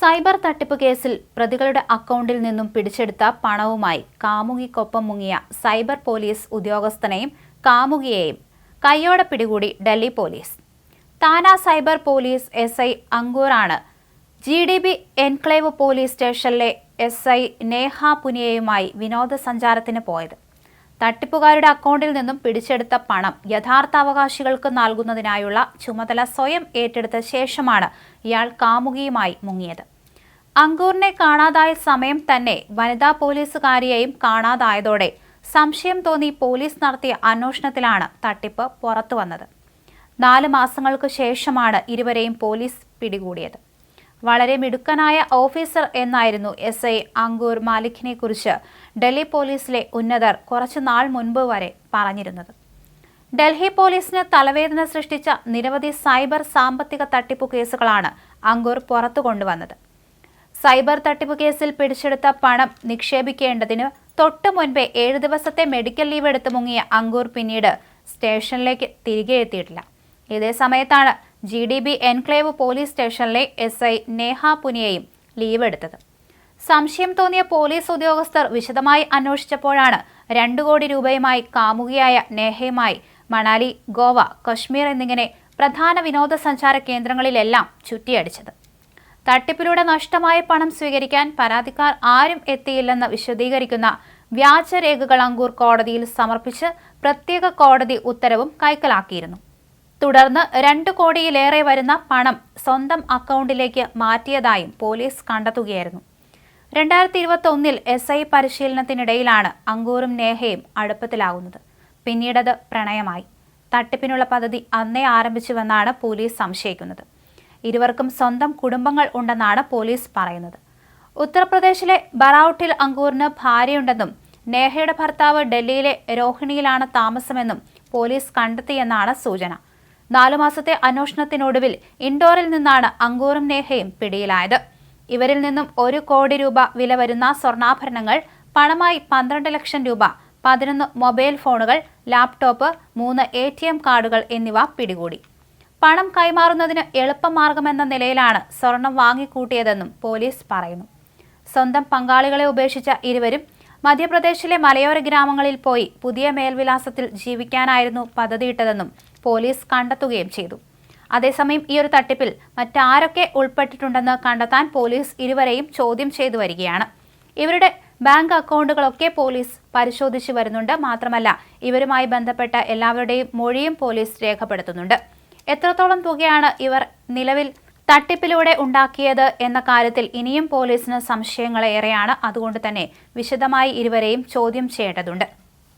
Cyber തട്ടിപ്പ് കേസിൽ പ്രതികളുടെ അക്കൗണ്ടിൽ നിന്നും പിടിച്ചെടുത്ത പണവുമായി കാമുകിക്കൊപ്പം മുങ്ങിയ സൈബർ പോലീസ് ഉദ്യോഗസ്ഥനെയും കാമുകിയെയും കയ്യോടെ പിടികൂടി ഡൽഹി പോലീസ്. താന cyber police S I അങ്കൂറാണ്. G D B enclave police സ്റ്റേഷനിലെ എസ് ഐ നേഹ പുനിയയുമായി വിനോദസഞ്ചാരത്തിന് പോയത്. തട്ടിപ്പുകാരുടെ അക്കൗണ്ടിൽ നിന്നും പിടിച്ചെടുത്ത പണം യഥാർത്ഥ അവകാശികൾക്ക് നൽകുന്നതിനായുള്ള ചുമതല സ്വയം ഏറ്റെടുത്ത ശേഷമാണ് ഇയാൾ കാമുകിയുമായി മുങ്ങിയത്. അങ്കൂറിനെ കാണാതായ സമയം തന്നെ വനിതാ പോലീസുകാരിയെയും കാണാതായതോടെ സംശയം തോന്നി പോലീസ് നടത്തിയ അന്വേഷണത്തിലാണ് തട്ടിപ്പ് പുറത്തു വന്നത്. നാല് മാസങ്ങൾക്ക് ശേഷമാണ് ഇരുവരെയും പോലീസ് പിടികൂടിയത്. വളരെ മിടുക്കനായ ഓഫീസർ എന്നായിരുന്നു എസ് ഐ അങ്കൂർ മാലിക്കിനെ കുറിച്ച് ഡൽഹി പോലീസിലെ ഉന്നതർ കുറച്ചു നാൾ മുൻപ് വരെ പറഞ്ഞിരുന്നത്. ഡൽഹി പോലീസിന് തലവേദന സൃഷ്ടിച്ച നിരവധി സൈബർ സാമ്പത്തിക തട്ടിപ്പു കേസുകളാണ് അങ്കൂർ പുറത്തു കൊണ്ടുവന്നത്. സൈബർ തട്ടിപ്പ് കേസിൽ പിടിച്ചെടുത്ത പണം നിക്ഷേപിക്കേണ്ടതിന് തൊട്ടു മുൻപേ ഏഴ് ദിവസത്തെ മെഡിക്കൽ ലീവ് എടുത്ത് മുങ്ങിയ അങ്കൂർ പിന്നീട് സ്റ്റേഷനിലേക്ക് തിരികെ എത്തിയിട്ടില്ല. ഇതേ സമയത്താണ് G D B enclave police സ്റ്റേഷനിലെ എസ് ഐ നേഹ പുനിയയും ലീവ് എടുത്തത്. സംശയം തോന്നിയ പോലീസ് ഉദ്യോഗസ്ഥർ വിശദമായി അന്വേഷിച്ചപ്പോഴാണ് രണ്ടു കോടി രൂപയുമായി കാമുകിയായ നേഹയുമായി മണാലി ഗോവ കശ്മീർ എന്നിങ്ങനെ പ്രധാന വിനോദസഞ്ചാര കേന്ദ്രങ്ങളിലെല്ലാം ചുറ്റിയടിച്ചത്. തട്ടിപ്പിലൂടെ നഷ്ടമായ പണം സ്വീകരിക്കാൻ പരാതിക്കാർ ആരും എത്തിയില്ലെന്ന് വിശദീകരിക്കുന്ന വ്യാജരേഖകൾ അങ്കൂർ കോടതിയിൽ സമർപ്പിച്ച് പ്രത്യേക കോടതി ഉത്തരവും കൈക്കലാക്കിയിരുന്നു. തുടർന്ന് രണ്ട് കോടിയിലേറെ വരുന്ന പണം സ്വന്തം അക്കൗണ്ടിലേക്ക് മാറ്റിയതായും പോലീസ് കണ്ടെത്തുകയായിരുന്നു. രണ്ടായിരത്തി ഇരുപത്തി ഒന്നിൽ എസ് ഐ പരിശീലനത്തിനിടയിലാണ് അങ്കൂറും നേഹയും അടുപ്പത്തിലാകുന്നത്. പിന്നീടത് പ്രണയമായി. തട്ടിപ്പിനുള്ള പദ്ധതി അന്നേ ആരംഭിച്ചുവെന്നാണ് പോലീസ് സംശയിക്കുന്നത്. ഇരുവർക്കും സ്വന്തം കുടുംബങ്ങൾ ഉണ്ടെന്നാണ് പോലീസ് പറയുന്നത്. ഉത്തർപ്രദേശിലെ ബറൌട്ടിൽ അങ്കൂറിന് ഭാര്യയുണ്ടെന്നും നേഹയുടെ ഭർത്താവ് ഡൽഹിയിലെ രോഹിണിയിലാണ് താമസമെന്നും പോലീസ് കണ്ടെത്തിയെന്നാണ് സൂചന. നാലു മാസത്തെ അന്വേഷണത്തിനൊടുവിൽ ഇൻഡോറിൽ നിന്നാണ് അങ്കൂറും നേഹയും പിടിയിലായത്. ഇവരിൽ നിന്നും ഒരു കോടി രൂപ വില വരുന്ന സ്വർണാഭരണങ്ങൾ പണമായി പന്ത്രണ്ട് ലക്ഷം രൂപ പതിനൊന്ന് മൊബൈൽ ഫോണുകൾ ലാപ്ടോപ്പ് മൂന്ന് എ കാർഡുകൾ എന്നിവ പിടികൂടി. പണം കൈമാറുന്നതിന് എളുപ്പമാർഗമെന്ന നിലയിലാണ് സ്വർണം വാങ്ങിക്കൂട്ടിയതെന്നും പോലീസ് പറയുന്നു. സ്വന്തം പങ്കാളികളെ ഉപേക്ഷിച്ച ഇരുവരും മധ്യപ്രദേശിലെ മലയോര ഗ്രാമങ്ങളിൽ പോയി പുതിയ മേൽവിലാസത്തിൽ ജീവിക്കാനായിരുന്നു പദ്ധതിയിട്ടതെന്നും പോലീസ് കണ്ടെത്തുകയും ചെയ്തു. അതേസമയം ഈ ഒരു തട്ടിപ്പിൽ മറ്റാരൊക്കെ ഉൾപ്പെട്ടിട്ടുണ്ടെന്ന് കണ്ടെത്താൻ പോലീസ് ഇരുവരെയും ചോദ്യം ചെയ്തു വരികയാണ്. ഇവരുടെ ബാങ്ക് അക്കൗണ്ടുകളൊക്കെ പോലീസ് പരിശോധിച്ചു വരുന്നുണ്ട്. മാത്രമല്ല ഇവരുമായി ബന്ധപ്പെട്ട എല്ലാവരുടെയും മൊഴിയും പോലീസ് രേഖപ്പെടുത്തുന്നുണ്ട്. എത്രത്തോളം തുകയാണ് ഇവർ നിലവിൽ തട്ടിപ്പിലൂടെ ഉണ്ടാക്കിയത് എന്ന കാര്യത്തിൽ ഇനിയും പോലീസിന് സംശയങ്ങളേറെയാണ്. അതുകൊണ്ട് തന്നെ വിശദമായി ഇരുവരെയും ചോദ്യം ചെയ്യേണ്ടതുണ്ട്.